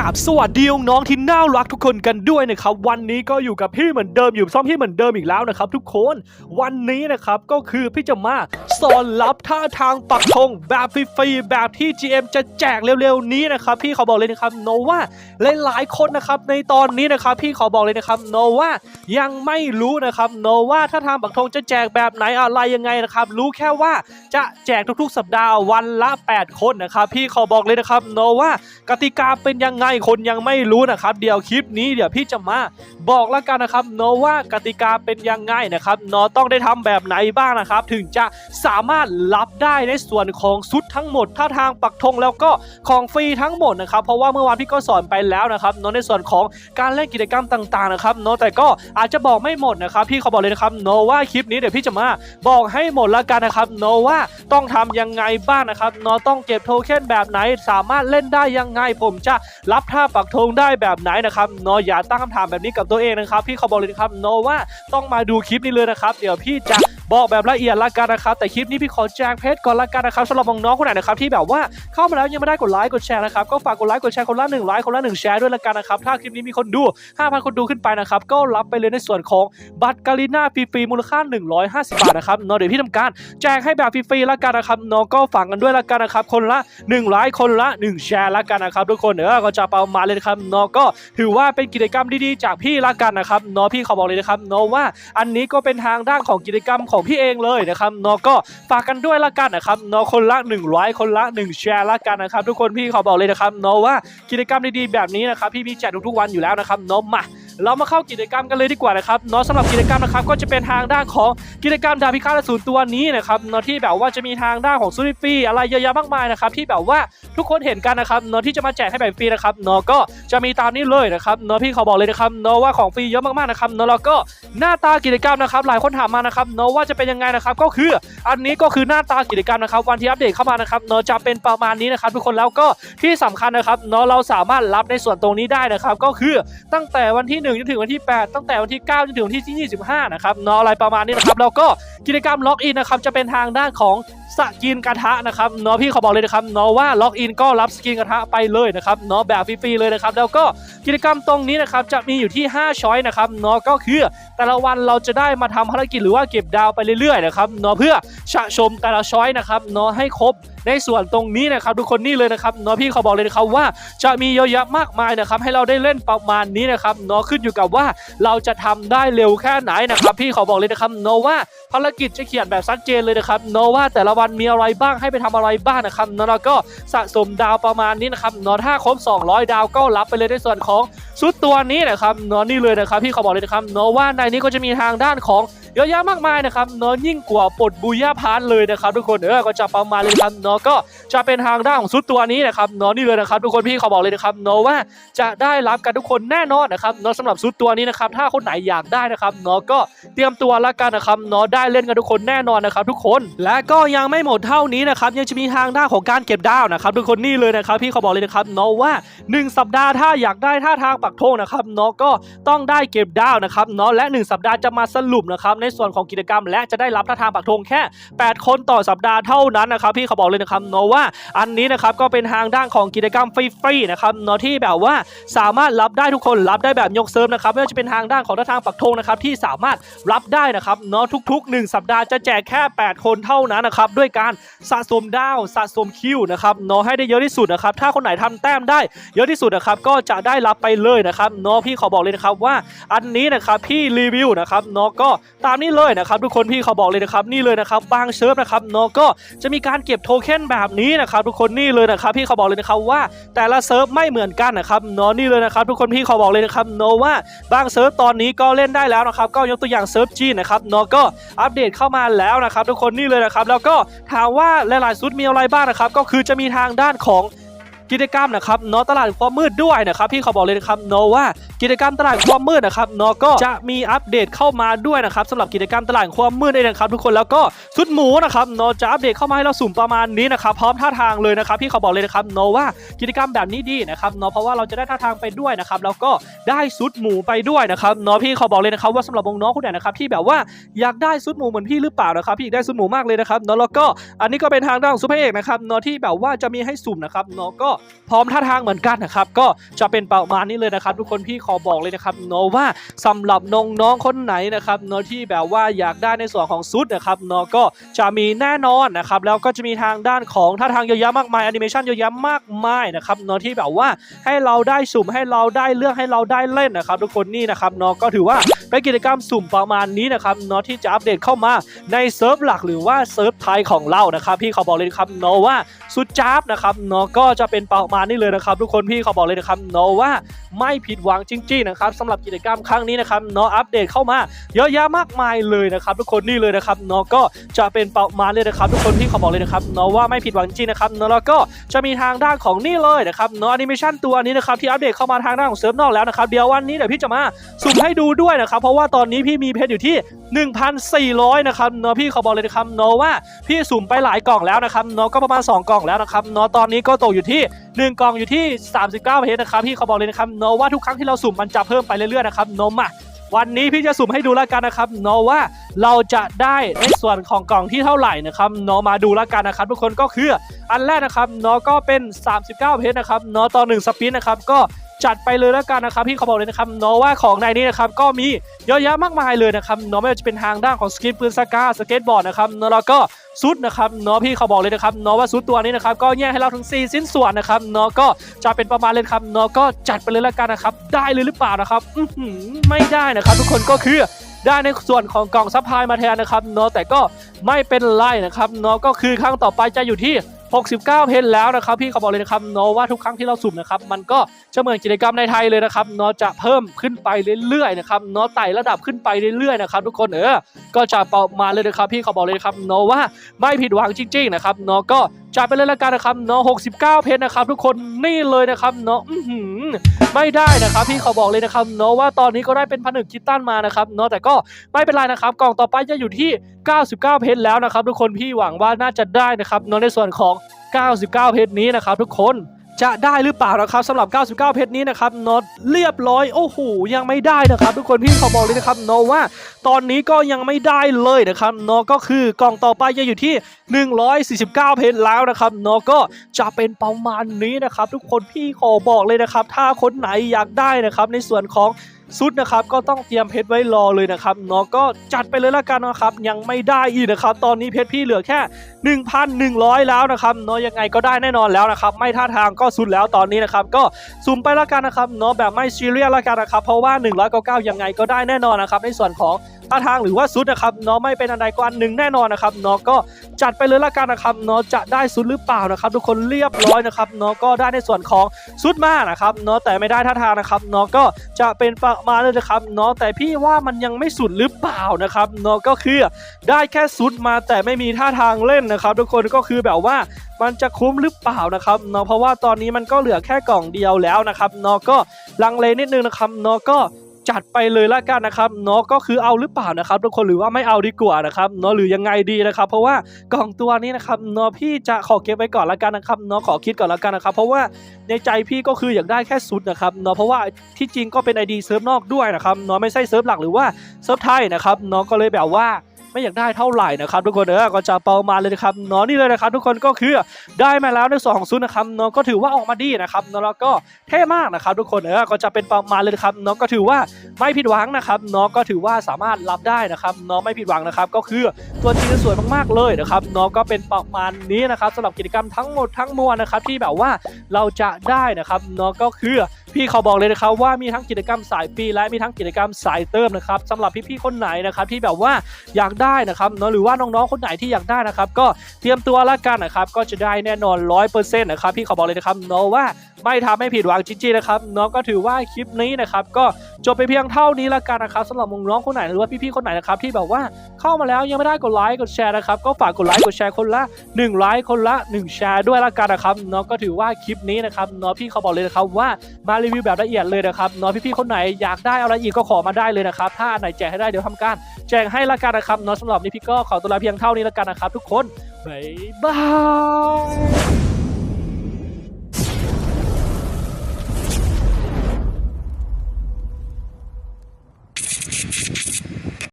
กราบสวัสดีน้องที่น่ารักทุกคนกันด้วยนะครับวันนี้ก็อยู่กับพี่เหมือนเดิมอยู่ซ่อมพี่เหมือนเดิมอีกแล้วนะครับทุกคนวันนี้นะครับก็คือพี่จะมาสอนรับท่าทางปักธงแบบฟรีๆแบบที่ GM จะแจกเร็วๆนี้นะครับพี่ขาบอกเลยนะครับโนว่าหลายๆคนนะครับในตอนนี้นะครับพี่ขอบอกเลยนะครับโนว่ายังไม่รู้นะครับโนว่าท่าทางปักธงจะแจกแบบไหนอะไรยังไงนะครับรู้แค่ว่าจะแจกทุกๆ สัปดาห์วันละ 8 คนนะครับพี่ขอบอกเลยนะครับโนว่ากติกาเป็นยังไงคนยังไม่รู้นะครับ เดี๋ยวคลิปนี้เดี๋ยวพี่จะมาบอกแล้วกันนะครับโนว่ากติกาเป็นยังไงนะครับโนต้องได้ทำแบบไหนบ้างนะครับ ถึงจะสามารถรับได้ในส่วนของชุดทั้งหมดท่าทางปักธงแล้วก็ของฟรีทั้งหมดนะครับเพราะว่าเมื่อวานพี่ก็สอนไปแล้วนะครับโนในส่วนของการเล่นกิจกรรมต่างๆนะครับโนแต่ก็อาจจะบอกไม่หมดนะครับพี่เขาบอกเลยนะครับโนว่าคลิปนี้เดี๋ยวพี่จะมาบอกให้หมดแล้วกันนะครับโนว่าต้องทำยังไงบ้างนะครับโนต้องเก็บโทเค็นแบบไหนสามารถเล่นได้ยังไงผมจะรับท่าปักธงได้แบบไหนนะครับโนอย่าตั้งคำถามแบบนี้กับตัวเองนะครับพี่เขาบอกเลยนะครับโนว่าต้องมาดูคลิปนี้เลยนะครับ เดี๋ยวพี่จะ บอกแบบละเอียดละกันนะครับ แต่คลิปนี้พี่ขอแจ้งเพจก่อนละกันนะครับสำหรับน้องๆคนไหนนะครับที่แบบว่าเข้ามาแล้วยังไม่ได้กดไลค์กดแชร์นะครับก็ฝากกดไลค์กดแชร์คนละหนึ่งไลค์คนละหนึ่งแชร์ด้วยละกันนะครับถ้าคลิปนี้มีคนดู 5,000 คนดูขึ้นไปนะครับก็รับไปเลยในส่วนของบัตรกาลิน่าฟรีๆมูลค่า 150 บาทนะครับเนาะเดี๋ยวพี่ทำการแจกให้แบบฟรีๆละกันนะครับเนาะก็ฝากกันด้วยละกันนะครับคนละ1ไลค์คนละ 1 แชร์ละกันนะครับทุกคนเออก็จะประมาณเลยนะครับเนาะก็ถือว่าเป็นกิจกรรมดีๆ จากพี่ละกันนะครับเนาะพี่ขาบอกเลยนะครับเนาะว่าอันนี้ก็เป็นทางด้านของกิจกรรมของพี่เองเลยนะครับเนาะก็ฝากกันด้วยละกันนะครับเนาะคนละ1ไลค์คนละ 1 แชร์ละกันนะครับ ทุกคนพี่ขอบอกเลยนะครับเนาะว่ากิจกรรมดีๆแบบนี้นะครับพี่มีแจกทุกๆวันอยู่แล้วนะครับเนาะมา เรามาเข้ากิจกรรมกันเลยดีกว่านะครับเนาะสำหรับกิจกรรมนะครับก็จะเป็นทางด้านของกิจกรรมดาบพิฆาตอสูรตัวนี้นะครับเนาะที่แบบว่าจะมีทางด้านของซูริฟีอะไรเยอะแยะมากมายนะครับที่แบบว่าทุกคนเห็นกันนะครับเนาะที่จะมาแจกให้แบบฟรีนะครับเนาะก็จะมีตามนี้เลยนะครับเนาะพี่เขาบอกเลยนะครับเนาะว่าของฟรีเยอะมากๆนะครับเนาะแล้วก็หน้าตากิจกรรมนะครับหลายคนถามมานะครับเนาะว่าจะเป็นยังไงนะครับก็คืออันนี้ก็คือหน้าตากิจกรรมนะครับวันที่อัปเดตเข้ามานะครับเนาะจะเป็นประมาณนี้นะครับทุกคนแล้วก็ที่สำคัญนะครับเนาะเราสามารถรับในส่วนตรงนี้ได้นะครับก็คือตั้งแต่วันที่1จนถึงวันที่ 8 ตั้งแต่วันที่ 9 จนถึงวันที่ 25 นะครับเนาะอะไรประมาณนี้นะครับแล้วก็กิจกรรมล็อกอินนะครับจะเป็นทางด้านของ สกินกระทะนะครับเนาะพี่เขาบอกเลยนะครับเนาะว่าล็อกอินก็รับสกินกระทะไปเลยนะครับเนาะแบบฟรีๆเลยนะครับแล้วก็กิจกรรมตรงนี้นะครับจะมีอยู่ที่ 5 ช้อยนะครับเนาะก็คือแต่ละวันเราจะได้มาทำภารกิจหรือว่าเก็บดาวไปเรื่อยๆนะครับเนาะเพื่อชะชมแต่ละช้อยนะครับเนาะให้ครบในส่วนตรงนี้นะครับทุกคนนี่เลยนะครับเนาะพี่เขาบอกเลยนะครับว่าจะมีเยอะแยะมากมายนะครับให้เราได้เล่นประมาณนี้นะครับเนาะขึ้นอยู่กับว่าเราจะทำได้เร็วแค่ไหนนะครับพี่เขาบอกเลยนะครับเนาะว่าภารกิจจะเขียนแบบชัดเจนเลยนะครับเนาะว่าแต่ละวันมีอะไรบ้างให้ไปทำอะไรบ้างนะครับนแล้วก็สะสมดาวประมาณนี้นะครับนนาะถ้าครบ 200 ดาวก็รับไปเลยในส่วนของชุดตัวนี้นะครับนนาะนี่เลยนะครับพี่เขาบอกเลยนะครับนนาะว่าในนี้ก็จะมีทางด้านของ เยอะแยะมากมายนะครับเนาะยิ่งกว่าปลดบูย่าพาร์ทเลยนะครับทุกคนเออก็จะประมาณเลยครับเนาะก็จะเป็นทางด้านของชุดตัวนี้นะครับเนาะนี่เลยนะครับทุกคนพี่เขาบอกเลยนะครับเนาะว่าจะได้รับกันทุกคนแน่นอนนะครับเนาะสำหรับชุดตัวนี้นะครับถ้าคนไหนอยากได้นะครับเนาะก็เตรียมตัวละกันนะครับเนาะได้เล่นกันทุกคนแน่นอนนะครับทุกคนและก็ยังไม่หมดเท่านี้นะครับยังจะมีทางด้านของการเก็บดาวนะครับทุกคนนี่เลยนะครับพี่เขาบอกเลยนะครับเนาะว่า 1 สัปดาห์ถ้าอยากได้ท่าทางปักธงนะครับเนาะก็ต้องได้เก็บดาวนะครับเนาะและ 1 สัปดาห์จะมาสรุปนะครับในส่วนของกิจกรรม และจะได้รับท่าทางปักธงแค่ 8 คนต่อสัปดาห์เท่านั้นนะครับพี่เขาบอกเลยนะครับเนาะว่าอันนี้นะครับก็เป็นทางด้านของกิจกรรมฟรีๆนะครับเนาะที่แบบว่าสามารถรับได้ทุกคนรับได้แบบยกเซิร์ฟนะครับไม่ว่าจะเป็นทางด้านของท่าทางปักธงนะครับที่สามารถรับได้นะครับเนาะทุก ๆ 1 สัปดาห์จะแจกแค่ 8 คนเท่านั้นนะครับด้วยการสะสมดาวสะสมคิวนะครับเนาะให้ได้เยอะที่สุดนะครับถ้าคนไหนทำแต้มได้ เยอะที่สุดนะครับก็จะได้รับไปเลยนะครับเนาะพี่ขอบอกเลยนะครับว่าอันนี้นะครับพี่รีวิวนะครับเนาะก็ตามนี้เลยนะครับทุกคนพี่เขาบอกเลยนะครับนี่เลยนะครับบางเซิร์ฟนะครับเนาะก็จะมีการเก็บโทเค็นแบบนี้นะครับทุกคนนี่เลยนะครับพี่เขาบอกเลยนะครับว่าแต่ละเซิร์ฟไม่เหมือนกันนะครับเนาะนี่เลยนะครับทุกคนพี่เขาบอกเลยนะครับเนาะว่าบางเซิร์ฟตอนนี้ก็เล่นได้แล้วนะครับก็ยกตัวอย่างเซิร์ฟจีนนะครับเนาะก็อัปเดตเข้ามาแล้วนะครับทุกคนนี่เลยนะครับแล้วก็ถามว่าหลายๆซุดมีอะไรบ้างนะครับก็คือจะมีทางด้านของ กิจกรรมนะครับเนาะตลาดความมืดด้วยนะครับพี่เขาบอกเลยนะครับเนาะว่ากิจกรรมตลาดความมืดนะครับเนาะก็จะมีอัปเดตเข้ามาด้วยนะครับสำหรับกิจกรรมตลาดความมืดนี่นะครับทุกคนแล้วก็ชุดหมูนะครับเนาะจะอัปเดตเข้ามาให้เราสุ่มประมาณนี้นะครับพร้อมท่าทางเลยนะครับพี่เขาบอกเลยนะครับเนาะว่ากิจกรรมแบบนี้ดีนะครับเนาะเพราะว่าเราจะได้ท่าทางไปด้วยนะครับแล้วก็ได้ชุดหมูไปด้วยนะครับเนาะพี่เขาบอกเลยนะครับว่าสำหรับวงน้องคนไหนนะครับที่แบบว่าอยากได้ชุดหมูเหมือนพี่หรือเปล่านะครับพี่ได้ชุดหมูมากเลยนะครับเนาะแล้วก็อันนี้ก็เป็นทางด้านของซุปเปอร์เอกนะครับเนาะที่แบบว่าจะมีให้สุ่มนะครับเนาะก็พร้อมท่าทางเหมือนกันนะครับ ก็จะเป็นประมาณนี้เลยนะครับ ทุกคนพี่ขอบอกเลยนะครับเนาะว่าสำหรับน้องๆคนไหนนะครับเนาะที่แบบว่าอยากได้ในส่วนของซุดนะครับเนาะก็จะมีแน่นอนนะครับแล้วก็จะมีทางด้านของท่าทางเยอะแยะมากมายแอนิเมชันเยอะแยะมากมายนะครับเนาะที่แบบว่าให้เราได้สุ่มให้เราได้เลือกให้เราได้เล่นนะครับ ทุกคนนี่นะครับเนาะก็ถือว่า เป็นกิจกรรมสุ่มประมาณนี้นะครับเนาะที่จะอัปเดตเข้ามาในเซิร์ฟหลักหรือว่าเซิร์ฟไทยของเรานะครับพี่เขอบอกเลยนะครับเนาะว่าสุดจ้าบนะครับเนาะก็จะเป็นประมาณนี้เลยนะครับ ทุกคนพี่เขาบอกเลยนะครับเนาะว่าไม่ผิดหวังจริงๆนะครับสำหรับกิจกรรมครั้งนี้นะครับเนาะอัปเดตเข้ามาเยอะแยะมากมายเลยนะครับ ทุกคนนี่เลยนะครับเนาะก็จะเป็นประมาณเลยนะครับ ทุกคนพี่เขาบอกเลยนะครับเนาะว่าไม่ผิดหวังจริงๆนะครับเนาะแล้วก็จะมีทางด้านของนี่เลยนะครับเนาะแอนิเมชันตัวนี้นะครับที่อัปเดตเข้ามาทางด้านของเซิร์ฟนอกแล้วนะครับเดี๋ยววันนี้เดี๋ยวพี่จะมาสุ่มให้ดูด้วยนะครับเพราะว่าตอนนี้พี่มีเพชรอยู่ที่ 1,400 นะครับเนาะพี่เขาบอกเลยนะครับเนาะว่าพี่สุ่มไปหลายกล่องแล้วนะครับเนาะก็ประมาณ 2 กล่องแล้วนะครับเนาะตอนนี้ก็ตกอยู่ที่ 1 กล่องอยู่ที่ 39เพชรนะครับพี่เขาบอกเลยนะครับเนาะว่าทุกครั้งที่เราสุ่มมันจะเพิ่มไปเรื่อยๆนะครับเนาะมาวันนี้พี่จะสุ่มให้ดูแล้วกันนะครับเนาะว่าเราจะได้ในส่วนของกล่องที่เท่าไหร่นะครับเนาะมาดูแล้วกันนะครับทุกคนก็คืออันแรกนะครับเนาะก็เป็น 39 เพชรนะครับเนาะต่อ1สปินนะครับก็ จัดไปเลยแล้วกันนะครับพี่เขาบอกเลยนะครับเนาะว่าของในนี้นะครับก็มีเยอะแยะมากมายเลยนะครับเนาะไม่ว่าจะเป็นทางด้านของสกินปืนสกาสเก็ตบอร์ดนะครับเนาะแล้วก็ซุดนะครับเนาะพี่เขาบอกเลยนะครับเนาะว่าซุดตัวนี้นะครับก็แยกให้เราถึง 4 ชิ้นส่วนนะครับเนาะก็จะเป็นประมาณเลยครับเนาะก็จัดไปเลยละกันนะครับได้เลยหรือเปล่านะครับไม่ได้นะครับ ทุกคนก็คือได้ในส่วนของกล่องซัพพลายมาแทนนะครับเนาะแต่ก็ไม่เป็นไรนะครับเนาะก็คือครั้งต่อไปจะอยู่ที่ 69 เพนแล้วนะครับพี่เขาบอกเลยนะครับเนาะว่าทุกครั้งที่เราสุ่มนะครับมันก็จะเหมือนกิจกรรมในไทยเลยนะครับเนาะจะเพิ่มขึ้นไปเรื่อยๆนะครับเนาะไต่ระดับขึ้นไปเรื่อยๆนะครับทุกคนเออก็จะประมาณเลยนะครับพี่เขาบอกเลยนะครับเนาะว่าไม่ผิดหวังจริงๆนะครับเนาะก็จัดไปเลยละกันนะครับเนาะ69 เพจนะครับ ทุกคนนี่เลยนะครับเนาะอื้อหือไม่ได้นะครับ พี่เขาบอกเลยนะครับเนาะว่าตอนนี้ก็ได้เป็นผนึกคิตตันมานะครับเนาะแต่ก็ไม่เป็นไรนะครับกล่องต่อไปจะอยู่ที่ 99 เพนแล้วนะครับ ทุกคนพี่หวังว่าน่าจะได้นะครับเนาะในส่วนของ 99 เพจนี้นะครับ ทุกคน จะได้หรือเปล่านะครับสำหรับ 99 เพชรนี้นะครับน็อตเรียบร้อยโอ้โหยังไม่ได้นะครับ ทุกคนพี่ขอบอกเลยนะครับนอว่าตอนนี้ก็ยังไม่ได้เลยนะครับนอก็คือกล่องต่อไปจะอยู่ที่ 149 เพชรแล้วนะครับนอก็จะเป็นประมาณนี้นะครับ ทุกคนพี่ขอบอกเลยนะครับ ถ้าคนไหนอยากได้นะครับในส่วนของ ซุดนะครับก็ต้องเตรียมเพชรไว้รอเลยนะครับเนาะก็จัดไปเลยละกันนะครับ ยังไม่ได้อีกนะครับ ตอนนี้เพชรพี่เหลือแค่ 1,100 แล้วนะครับเนาะยังไงก็ได้แน่นอนแล้วนะครับ ไม่ท่าทางก็สุดแล้วตอนนี้นะครับ ก็สุ่มไปละกันนะครับเนาะแบบไม่ซีเรียสละกันนะครับ เพราะว่า 199 ยังไงก็ได้แน่นอนนะครับ ในส่วนของ ท่าทางหรือว่าซุดนะครับเนาะไม่เป็นอันใดกว่าอันหนึ่งแน่นอนนะครับเนาะก็จัดไปเลยละกันนะครับเนาะจะได้ซุดหรือเปล่านะครับ ทุกคนเรียบร้อยนะครับเนาะก็ได้ในส่วนของซุดมากนะครับเนาะแต่ไม่ได้ท่าทางนะครับเนาะก็จะเป็นประมาณเลยนะครับเนาะแต่พี่ว่ามันยังไม่สุดหรือเปล่านะครับเนาะก็คือได้แค่ซุดมาแต่ไม่มีท่าทางเล่นนะครับ ทุกคนก็คือแบบว่ามันจะคุ้มหรือเปล่านะครับเนาะเพราะว่าตอนนี้มันก็เหลือแค่กล่องเดียวแล้วนะครับเนาะก็ลังเลนิดนึงนะครับเนาะก็ จัดไปเลยละกันนะครับเนาะก็คือเอาหรือเปล่านะครับทุกคนหรือว่าไม่เอาดีกว่านะครับเนาะหรือยังไงดีนะครับ เพราะว่ากล่องตัวนี้นะครับเนาะพี่จะขอเก็บไว้ก่อนละกันนะครับเนาะขอคิดก่อนละกันนะครับ เพราะว่าในใจพี่ก็คืออยากได้แค่สุดนะครับเนาะเพราะว่าที่จริงก็เป็น ID เซิร์ฟนอกด้วยนะครับเนาะไม่ใช่เซิร์ฟหลักหรือว่าเซิร์ฟไทยนะครับเนาะก็เลยแบบว่า ไม่อยากได้เท่าไหร่นะครับทุกคนเออก็จะเปามาเลยนะครับเนาะนี่เลยนะครับทุกคนก็คือได้มาแล้วในส่วนของซุนนะครับเนาะก็ถือว่าออกมาดีนะครับเนาะแล้วก็เท่มากนะครับทุกคนเออก็จะเป็นประมาณเลยนะครับเนาะก็ถือว่าไม่ผิดหวังนะครับเนาะก็ถือว่าสามารถรับได้นะครับเนาะไม่ผิดหวังนะครับก็คือตัวจริงสวยมากๆเลยนะครับเนาะก็เป็นประมาณนี้นะครับสำหรับกิจกรรมทั้งหมดทั้งมวลนะครับที่แบบว่าเราจะได้นะครับเนาะก็คือ พี่เขาบอกเลยนะครับว่ามีทั้งกิจกรรมสายปีและมีทั้งกิจกรรมสายเติมนะครับสำหรับพี่ๆคนไหนนะครับที่แบบว่าอยากได้นะครับเนาะหรือว่าน้องๆคนไหนที่อยากได้นะครับก็เตรียมตัวละกันนะครับก็จะได้แน่นอน100%นะครับพี่เขาบอกเลยนะครับเนาะว่า ไม่ทำให้ผิดหวังจริงๆนะครับเนาะก็ถือว่าคลิปนี้นะครับก็จบไปเพียงเท่านี้ละกันนะครับสำหรับน้องคนไหนหรือว่าพี่ๆคนไหนนะครับที่แบบว่าเข้ามาแล้วยังไม่ได้กดไลค์กดแชร์นะครับก็ฝากกดไลค์กดแชร์คนละ1ไลค์คนละ 1 แชร์ด้วยละกันนะครับเนาะก็ถือว่าคลิปนี้นะครับเนาะพี่เขาบอกเลยนะครับว่ามารีวิวแบบละเอียดเลยนะครับเนาะพี่ๆคนไหนอยากได้อะไรอีกก็ขอมาได้เลยนะครับถ้าไหนแจกให้ได้เดี๋ยวทำการแจกให้ละกันนะครับเนาะสำหรับนี้พี่ก็ขอตัวลาเพียงเท่านี้ละกันนะครับทุกคนบ๊ายบาย